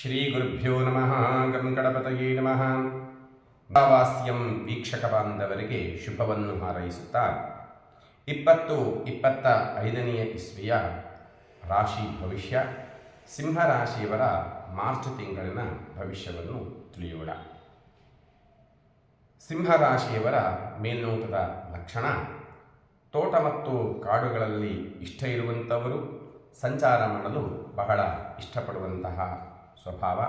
ಶ್ರೀ ಗುರುಭ್ಯೋ ನಮಃ ಗಂಗಣಪತಯೇ ನಮಃ. ಭಾವಾಸ್ಯಂ ವೀಕ್ಷಕ ಬಾಂಧವರಿಗೆ ಶುಭವನ್ನು ಹಾರೈಸುತ್ತಾ ಇಪ್ಪತ್ತು ಇಪ್ಪತ್ತ ಐದನೆಯ ಇಸ್ವಿಯ ರಾಶಿ ಭವಿಷ್ಯ ಸಿಂಹರಾಶಿಯವರ ಮಾರ್ಚ್ ತಿಂಗಳಿನ ಭವಿಷ್ಯವನ್ನು ತಿಳಿಯೋಣ. ಸಿಂಹರಾಶಿಯವರ ಮೇಲ್ನೋಟದ ಲಕ್ಷಣ, ತೋಟ ಮತ್ತು ಕಾಡುಗಳಲ್ಲಿ ಇಷ್ಟ ಇರುವಂಥವರು ಸಂಚಾರ ಮಾಡಲು ಬಹಳ ಇಷ್ಟಪಡುವಂತಹ ಸ್ವಭಾವ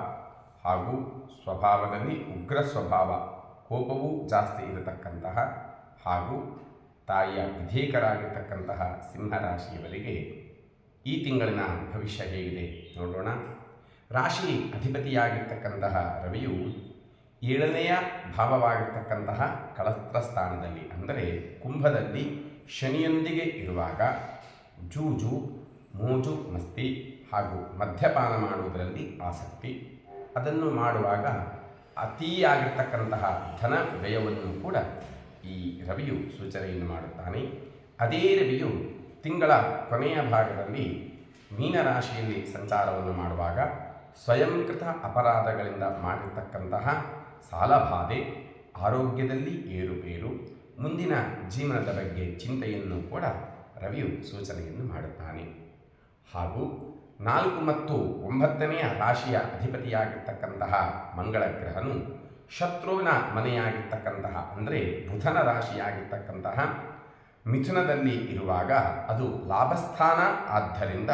ಹಾಗೂ ಸ್ವಭಾವದಲ್ಲಿ ಉಗ್ರ ಸ್ವಭಾವ ಕೋಪವೂ ಜಾಸ್ತಿ ಇರತಕ್ಕಂತಹ ಹಾಗೂ ತಾಯಿಯ ವಿಧೇಯಕರಾಗಿರ್ತಕ್ಕಂತಹ ಸಿಂಹರಾಶಿಯವರಿಗೆ ಈ ತಿಂಗಳಿನ ಭವಿಷ್ಯ ಹೇಗಿದೆ ನೋಡೋಣ. ರಾಶಿ ಅಧಿಪತಿಯಾಗಿರ್ತಕ್ಕಂತಹ ರವಿಯು ಏಳನೆಯ ಭಾವವಾಗಿರ್ತಕ್ಕಂತಹ ಕಳಸ್ತ್ರ ಸ್ಥಾನದಲ್ಲಿ ಅಂದರೆ ಕುಂಭದಲ್ಲಿ ಶನಿಯೊಂದಿಗೆ ಇರುವಾಗ ಜೂಜು, ಮೋಜು, ಮಸ್ತಿ ಹಾಗೂ ಮದ್ಯಪಾನ ಮಾಡುವುದರಲ್ಲಿ ಆಸಕ್ತಿ. ಅದನ್ನು ಮಾಡುವಾಗ ಅತಿಯಾಗಿರ್ತಕ್ಕಂತಹ ಧನ ವ್ಯಯವನ್ನು ಕೂಡ ಈ ರವಿಯು ಸೂಚನೆಯನ್ನು ಮಾಡುತ್ತಾನೆ. ಅದೇ ರವಿಯು ತಿಂಗಳ ಕೊನೆಯ ಭಾಗದಲ್ಲಿ ಮೀನರಾಶಿಯಲ್ಲಿ ಸಂಚಾರವನ್ನು ಮಾಡುವಾಗ ಸ್ವಯಂಕೃತ ಅಪರಾಧಗಳಿಂದ ಮಾಡಿರ್ತಕ್ಕಂತಹ ಸಾಲಬಾಧೆ, ಆರೋಗ್ಯದಲ್ಲಿ ಏರುಪೇರು, ಮುಂದಿನ ಜೀವನದ ಬಗ್ಗೆ ಚಿಂತೆಯನ್ನು ಕೂಡ ರವಿಯು ಸೂಚನೆಯನ್ನು ಮಾಡುತ್ತಾನೆ. ಹಾಗೂ ನಾಲ್ಕು ಮತ್ತು ಒಂಬತ್ತನೆಯ ರಾಶಿಯ ಅಧಿಪತಿಯಾಗಿರ್ತಕ್ಕಂತಹ ಮಂಗಳ ಗ್ರಹನು ಶತ್ರುವಿನ ಮನೆಯಾಗಿರ್ತಕ್ಕಂತಹ, ಅಂದರೆ ಬುಧನ ರಾಶಿಯಾಗಿರ್ತಕ್ಕಂತಹ ಮಿಥುನದಲ್ಲಿ ಇರುವಾಗ ಅದು ಲಾಭಸ್ಥಾನ. ಆದ್ದರಿಂದ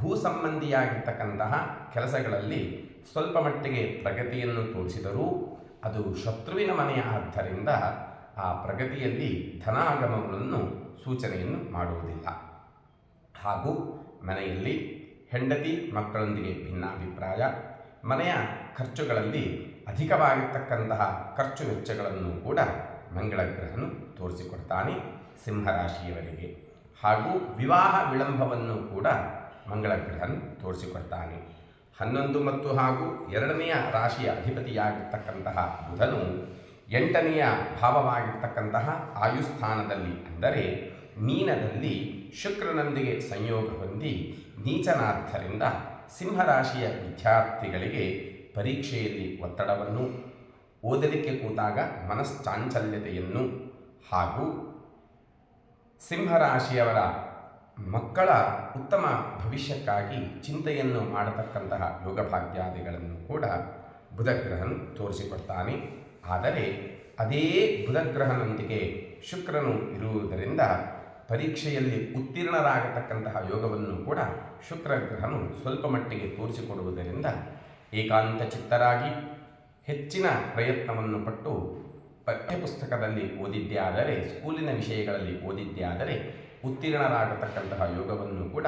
ಭೂ ಸಂಬಂಧಿಯಾಗಿರ್ತಕ್ಕಂತಹ ಕೆಲಸಗಳಲ್ಲಿ ಸ್ವಲ್ಪ ಮಟ್ಟಿಗೆ ಪ್ರಗತಿಯನ್ನು ತೋರಿಸಿದರೂ ಅದು ಶತ್ರುವಿನ ಮನೆಯ ಆದ್ದರಿಂದ ಆ ಪ್ರಗತಿಯಲ್ಲಿ ಧನಾಗಮಗಳನ್ನು ಸೂಚನೆಯನ್ನು ಮಾಡುವುದಿಲ್ಲ. ಹಾಗೂ ಮನೆಯಲ್ಲಿ ಹೆಂಡತಿ ಮಕ್ಕಳೊಂದಿಗೆ ಭಿನ್ನಾಭಿಪ್ರಾಯ, ಮನೆಯ ಖರ್ಚುಗಳಲ್ಲಿ ಅಧಿಕವಾಗಿರ್ತಕ್ಕಂತಹ ಖರ್ಚು ವೆಚ್ಚಗಳನ್ನು ಕೂಡ ಮಂಗಳ ಗ್ರಹನು ತೋರಿಸಿಕೊಡ್ತಾನೆ ಸಿಂಹರಾಶಿಯವರಿಗೆ. ಹಾಗೂ ವಿವಾಹ ವಿಳಂಬವನ್ನು ಕೂಡ ಮಂಗಳ ಗ್ರಹನು ತೋರಿಸಿಕೊಡ್ತಾನೆ. ಹನ್ನೊಂದು ಮತ್ತು ಹಾಗೂ ಎರಡನೆಯ ರಾಶಿಯ ಅಧಿಪತಿಯಾಗಿರ್ತಕ್ಕಂತಹ ಬುಧನು ಎಂಟನೆಯ ಭಾವವಾಗಿರ್ತಕ್ಕಂತಹ ಆಯುಸ್ಥಾನದಲ್ಲಿ ಅಂದರೆ ಮೀನದಲ್ಲಿ ಶುಕ್ರನೊಂದಿಗೆ ಸಂಯೋಗ ಹೊಂದಿ ನೀಚನಾರ್ಥರಿಂದ ಸಿಂಹರಾಶಿಯ ವಿದ್ಯಾರ್ಥಿಗಳಿಗೆ ಪರೀಕ್ಷೆಯಲ್ಲಿ ಒತ್ತಡವನ್ನು, ಓದಲಿಕ್ಕೆ ಕೂತಾಗ ಮನಶ್ಚಾಂಚಲ್ಯತೆಯನ್ನು ಹಾಗೂ ಸಿಂಹರಾಶಿಯವರ ಮಕ್ಕಳ ಉತ್ತಮ ಭವಿಷ್ಯಕ್ಕಾಗಿ ಚಿಂತೆಯನ್ನು ಮಾಡತಕ್ಕಂತಹ ಯೋಗಭಾಗ್ಯಾದಿಗಳನ್ನು ಕೂಡ ಬುಧಗ್ರಹನು ತೋರಿಸಿಕೊಡ್ತಾನೆ. ಆದರೆ ಅದೇ ಬುಧಗ್ರಹನೊಂದಿಗೆ ಶುಕ್ರನು ಇರುವುದರಿಂದ ಪರೀಕ್ಷೆಯಲ್ಲಿ ಉತ್ತೀರ್ಣರಾಗತಕ್ಕಂತಹ ಯೋಗವನ್ನು ಕೂಡ ಶುಕ್ರ ಗ್ರಹನು ಸ್ವಲ್ಪ ಮಟ್ಟಿಗೆ ತೋರಿಸಿಕೊಡುವುದರಿಂದ ಏಕಾಂತ ಚಿತ್ತರಾಗಿ ಹೆಚ್ಚಿನ ಪ್ರಯತ್ನವನ್ನು ಪಟ್ಟು ಪಠ್ಯಪುಸ್ತಕದಲ್ಲಿ ಓದಿದ್ದೇ ಆದರೆ, ಸ್ಕೂಲಿನ ವಿಷಯಗಳಲ್ಲಿ ಓದಿದ್ದೇ ಆದರೆ ಉತ್ತೀರ್ಣರಾಗತಕ್ಕಂತಹ ಯೋಗವನ್ನು ಕೂಡ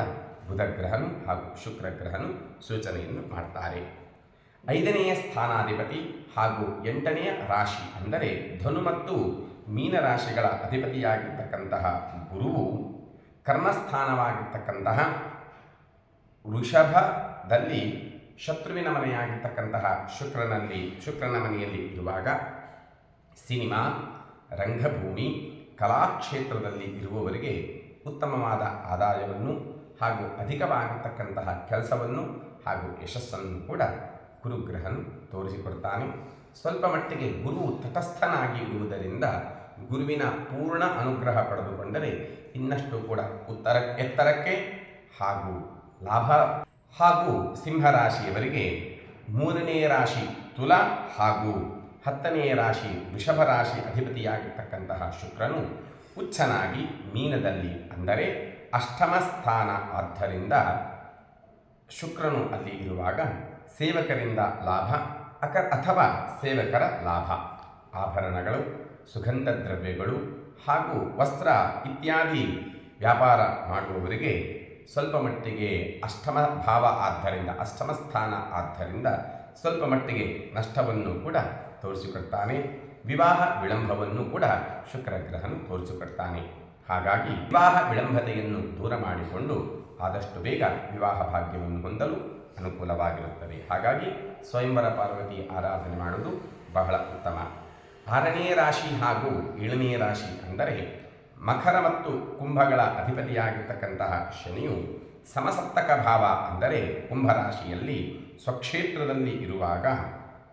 ಬುಧಗ್ರಹನು ಹಾಗೂ ಶುಕ್ರಗ್ರಹನು ಸೂಚನೆಯನ್ನು ಮಾಡ್ತಾರೆ. ಐದನೆಯ ಸ್ಥಾನಾಧಿಪತಿ ಹಾಗೂ ಎಂಟನೆಯ ರಾಶಿ ಅಂದರೆ ಧನು ಮತ್ತು ಮೀನರಾಶಿಗಳ ಅಧಿಪತಿಯಾಗಿರ್ತಕ್ಕಂತಹ ಗುರುವು ಕರ್ಮಸ್ಥಾನವಾಗಿರ್ತಕ್ಕಂತಹ ವೃಷಭದಲ್ಲಿ ಶತ್ರುವಿನ ಮನೆಯಾಗಿರ್ತಕ್ಕಂತಹ ಶುಕ್ರನಲ್ಲಿ, ಶುಕ್ರನ ಮನೆಯಲ್ಲಿ ಇರುವಾಗ ಸಿನಿಮಾ, ರಂಗಭೂಮಿ, ಕಲಾಕ್ಷೇತ್ರದಲ್ಲಿ ಇರುವವರಿಗೆ ಉತ್ತಮವಾದ ಆದಾಯವನ್ನು ಹಾಗೂ ಅಧಿಕವಾಗಿರ್ತಕ್ಕಂತಹ ಕೆಲಸವನ್ನು ಹಾಗೂ ಯಶಸ್ಸನ್ನು ಕೂಡ ಗುರುಗ್ರಹನು ತೋರಿಸಿಕೊಡ್ತಾನೆ. ಸ್ವಲ್ಪ ಮಟ್ಟಿಗೆ ಗುರು ತಟಸ್ಥನಾಗಿ ಇರುವುದರಿಂದ ಗುರುವಿನ ಪೂರ್ಣ ಅನುಗ್ರಹ ಪಡೆದುಕೊಂಡರೆ ಇನ್ನಷ್ಟು ಕೂಡ ಉತ್ತರ, ಎತ್ತರಕ್ಕೆ ಹಾಗೂ ಲಾಭ. ಹಾಗೂ ಸಿಂಹರಾಶಿಯವರಿಗೆ ಮೂರನೆಯ ರಾಶಿ ತುಲ ಹಾಗೂ ಹತ್ತನೆಯ ರಾಶಿ ವೃಷಭ ರಾಶಿ ಅಧಿಪತಿಯಾಗಿರ್ತಕ್ಕಂತಹ ಶುಕ್ರನು ಉಚ್ಚನಾಗಿ ಮೀನದಲ್ಲಿ ಅಂದರೆ ಅಷ್ಟಮ ಸ್ಥಾನ ಆದ್ದರಿಂದ ಶುಕ್ರನು ಅಲ್ಲಿ ಇರುವಾಗ ಸೇವಕರಿಂದ ಲಾಭ, ಅಕ, ಅಥವಾ ಸೇವಕರ ಲಾಭ. ಆಭರಣಗಳು ಸುಗಂಧ ದ್ರವ್ಯಗಳು ಹಾಗೂ ವಸ್ತ್ರ ಇತ್ಯಾದಿ ವ್ಯಾಪಾರ ಮಾಡುವವರಿಗೆ ಸ್ವಲ್ಪ ಮಟ್ಟಿಗೆ ಅಷ್ಟಮ ಭಾವ ಆದ್ದರಿಂದ ಅಷ್ಟಮ ಸ್ಥಾನ ಆದ್ದರಿಂದ ಸ್ವಲ್ಪ ಮಟ್ಟಿಗೆ ನಷ್ಟವನ್ನು ಕೂಡ ತೋರಿಸಿಕೊಡ್ತಾನೆ. ವಿವಾಹ ವಿಳಂಬವನ್ನು ಕೂಡ ಶುಕ್ರಗ್ರಹನು ತೋರಿಸಿಕೊಡ್ತಾನೆ. ಹಾಗಾಗಿ ವಿವಾಹ ವಿಳಂಬತೆಯನ್ನು ದೂರ ಮಾಡಿಕೊಂಡು ಆದಷ್ಟು ಬೇಗ ವಿವಾಹ ಭಾಗ್ಯವನ್ನು ಹೊಂದಲು ಅನುಕೂಲವಾಗಿರುತ್ತದೆ. ಹಾಗಾಗಿ ಸ್ವಯಂವರ ಪಾರ್ವತಿ ಆರಾಧನೆ ಮಾಡುವುದು ಬಹಳ ಉತ್ತಮ. ಆರನೇ ರಾಶಿ ಹಾಗೂ ಏಳನೇ ರಾಶಿ ಅಂದರೆ ಮಕರ ಮತ್ತು ಕುಂಭಗಳ ಅಧಿಪತಿಯಾಗಿರ್ತಕ್ಕಂತಹ ಶನಿಯು ಸಮಸಪ್ತಕ ಭಾವ ಅಂದರೆ ಕುಂಭರಾಶಿಯಲ್ಲಿ ಸ್ವಕ್ಷೇತ್ರದಲ್ಲಿ ಇರುವಾಗ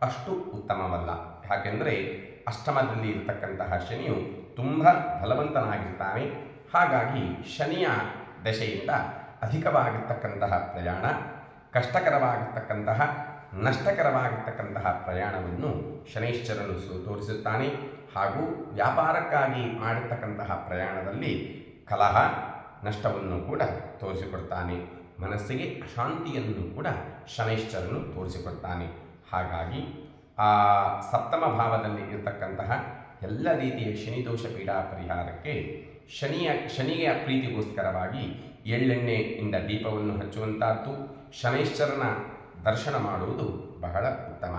ಅಷ್ಟು ಉತ್ತಮವಲ್ಲ. ಯಾಕೆಂದರೆ ಅಷ್ಟಮದಲ್ಲಿ ಇರತಕ್ಕಂತಹ ಶನಿಯು ತುಂಬ ಬಲವಂತನಾಗಿರ್ತಾನೆ. ಹಾಗಾಗಿ ಶನಿಯ ದಶೆಯಿಂದ ಅಧಿಕವಾಗಿರ್ತಕ್ಕಂತಹ ಪ್ರಯಾಣ, ಕಷ್ಟಕರವಾಗಿರ್ತಕ್ಕಂತಹ ನಷ್ಟಕರವಾಗಿರ್ತಕ್ಕಂತಹ ಪ್ರಯಾಣವನ್ನು ಶನೈಶ್ಚರನು ತೋರಿಸುತ್ತಾನೆ. ಹಾಗೂ ವ್ಯಾಪಾರಕ್ಕಾಗಿ ಮಾಡಿರ್ತಕ್ಕಂತಹ ಪ್ರಯಾಣದಲ್ಲಿ ಕಲಹ, ನಷ್ಟವನ್ನು ಕೂಡ ತೋರಿಸಿಕೊಡ್ತಾನೆ. ಮನಸ್ಸಿಗೆ ಅಶಾಂತಿಯನ್ನು ಕೂಡ ಶನೈಶ್ಚರನು ತೋರಿಸಿಕೊಡ್ತಾನೆ. ಹಾಗಾಗಿ ಆ ಸಪ್ತಮ ಭಾವದಲ್ಲಿ ಇರತಕ್ಕಂತಹ ಎಲ್ಲ ರೀತಿಯ ಶನಿದೋಷ ಪೀಡಾ ಪರಿಹಾರಕ್ಕೆ ಶನಿಯ ಶನಿಯ ಪ್ರೀತಿಗೋಸ್ಕರವಾಗಿ ಎಳ್ಳೆಣ್ಣೆಯಿಂದ ದೀಪವನ್ನು ಹಚ್ಚುವಂತಹದ್ದು ಶನೈಶ್ಚರನ ದರ್ಶನ ಮಾಡುವುದು ಬಹಳ ಉತ್ತಮ.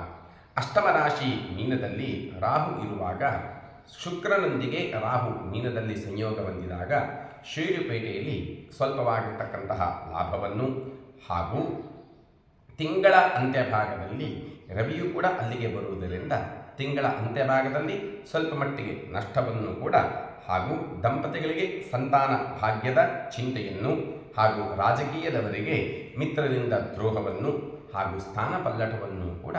ಅಷ್ಟಮ ರಾಶಿ ಮೀನದಲ್ಲಿ ರಾಹು ಇರುವಾಗ ಶುಕ್ರನೊಂದಿಗೆ ರಾಹು ಮೀನದಲ್ಲಿ ಸಂಯೋಗ ಹೊಂದಿದಾಗ ಷೇರುಪೇಟೆಯಲ್ಲಿ ಸ್ವಲ್ಪವಾಗಿರ್ತಕ್ಕಂತಹ ಲಾಭವನ್ನು ಹಾಗೂ ತಿಂಗಳ ಅಂತ್ಯಭಾಗದಲ್ಲಿ ರವಿಯು ಕೂಡ ಅಲ್ಲಿಗೆ ಬರುವುದರಿಂದ ತಿಂಗಳ ಅಂತ್ಯಭಾಗದಲ್ಲಿ ಸ್ವಲ್ಪ ಮಟ್ಟಿಗೆ ನಷ್ಟವನ್ನು ಕೂಡ ಹಾಗೂ ದಂಪತಿಗಳಿಗೆ ಸಂತಾನ ಭಾಗ್ಯದ ಚಿಂತೆಯನ್ನು ಹಾಗೂ ರಾಜಕೀಯದವರಿಗೆ ಮಿತ್ರರಿಂದ ದ್ರೋಹವನ್ನು ಹಾಗೂ ಸ್ಥಾನ ಪಲ್ಲಟವನ್ನು ಕೂಡ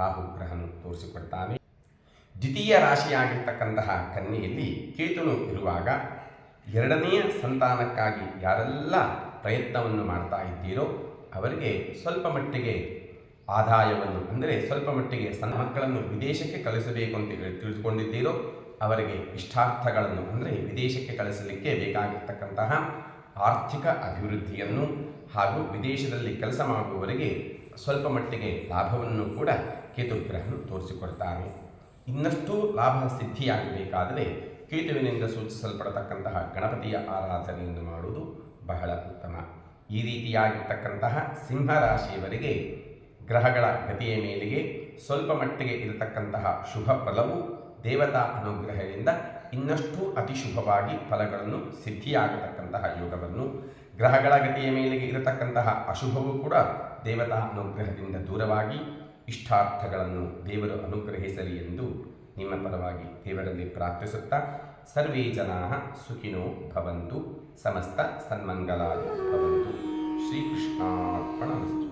ರಾಹು ಗ್ರಹನು ತೋರಿಸಿಕೊಡ್ತಾನೆ. ದ್ವಿತೀಯ ರಾಶಿಯಾಗಿರ್ತಕ್ಕಂತಹ ಕನ್ನೆಯಲ್ಲಿ ಕೇತುನು ಇರುವಾಗ ಎರಡನೆಯ ಸಂತಾನಕ್ಕಾಗಿ ಯಾರೆಲ್ಲ ಪ್ರಯತ್ನವನ್ನು ಮಾಡ್ತಾ ಇದ್ದೀರೋ ಅವರಿಗೆ ಸ್ವಲ್ಪ ಮಟ್ಟಿಗೆ ಆದಾಯವನ್ನು, ಅಂದರೆ ಸ್ವಲ್ಪ ಮಟ್ಟಿಗೆ ಸಣ್ಣ ಮಕ್ಕಳನ್ನು ವಿದೇಶಕ್ಕೆ ಕಳಿಸಬೇಕು ಅಂತ ತಿಳಿದುಕೊಂಡಿದ್ದೀರೋ ಅವರಿಗೆ ಇಷ್ಟಾರ್ಥಗಳನ್ನು, ಅಂದರೆ ವಿದೇಶಕ್ಕೆ ಕಳಿಸಲಿಕ್ಕೆ ಬೇಕಾಗಿರ್ತಕ್ಕಂತಹ ಆರ್ಥಿಕ ಅಭಿವೃದ್ಧಿಯನ್ನು ಹಾಗೂ ವಿದೇಶದಲ್ಲಿ ಕೆಲಸ ಮಾಡುವವರಿಗೆ ಸ್ವಲ್ಪ ಮಟ್ಟಿಗೆ ಲಾಭವನ್ನು ಕೂಡ ಕೇತುಗ್ರಹನು ತೋರಿಸಿಕೊಡ್ತಾನೆ. ಇನ್ನಷ್ಟು ಲಾಭ ಸಿದ್ಧಿಯಾಗಬೇಕಾದರೆ ಕೇತುವಿನಿಂದ ಸೂಚಿಸಲ್ಪಡತಕ್ಕಂತಹ ಗಣಪತಿಯ ಆರಾಧನೆಯನ್ನು ಮಾಡುವುದು ಬಹಳ ಉತ್ತಮ. ಈ ರೀತಿಯಾಗಿರ್ತಕ್ಕಂತಹ ಸಿಂಹರಾಶಿಯವರಿಗೆ ಗ್ರಹಗಳ ಗತಿಯ ಮೇಲೆಗೆ ಸ್ವಲ್ಪ ಮಟ್ಟಿಗೆ ಇರತಕ್ಕಂತಹ ಶುಭ ಫಲವು ದೇವತಾ ಅನುಗ್ರಹದಿಂದ ಇನ್ನಷ್ಟು ಅತಿ ಶುಭವಾಗಿ ಫಲಗಳನ್ನು ಸಿದ್ಧಿಯಾಗತಕ್ಕಂತಹ ಯೋಗವನ್ನು ಗ್ರಹಗಳ ಗತಿಯ ಮೇಲೆಗೆ ಇರತಕ್ಕಂತಹ ಅಶುಭವೂ ಕೂಡ ದೇವತಾ ಅನುಗ್ರಹದಿಂದ ದೂರವಾಗಿ ಇಷ್ಟಾರ್ಥಗಳನ್ನು ದೇವರು ಅನುಗ್ರಹಿಸಲಿ ಎಂದು ನಿಮ್ಮ ಪರವಾಗಿ ದೇವರಲ್ಲಿ ಪ್ರಾರ್ಥಿಸುತ್ತಾ, ಸರ್ವೇ ಜನಾ ಸುಖಿನೋ ಭವಂತು, ಸಮಸ್ತ ಸನ್ಮಂಗಲಾಯ ಭವಂತು. ಶ್ರೀಕೃಷ್ಣಾರ್ಪಣಮಸ್ತು.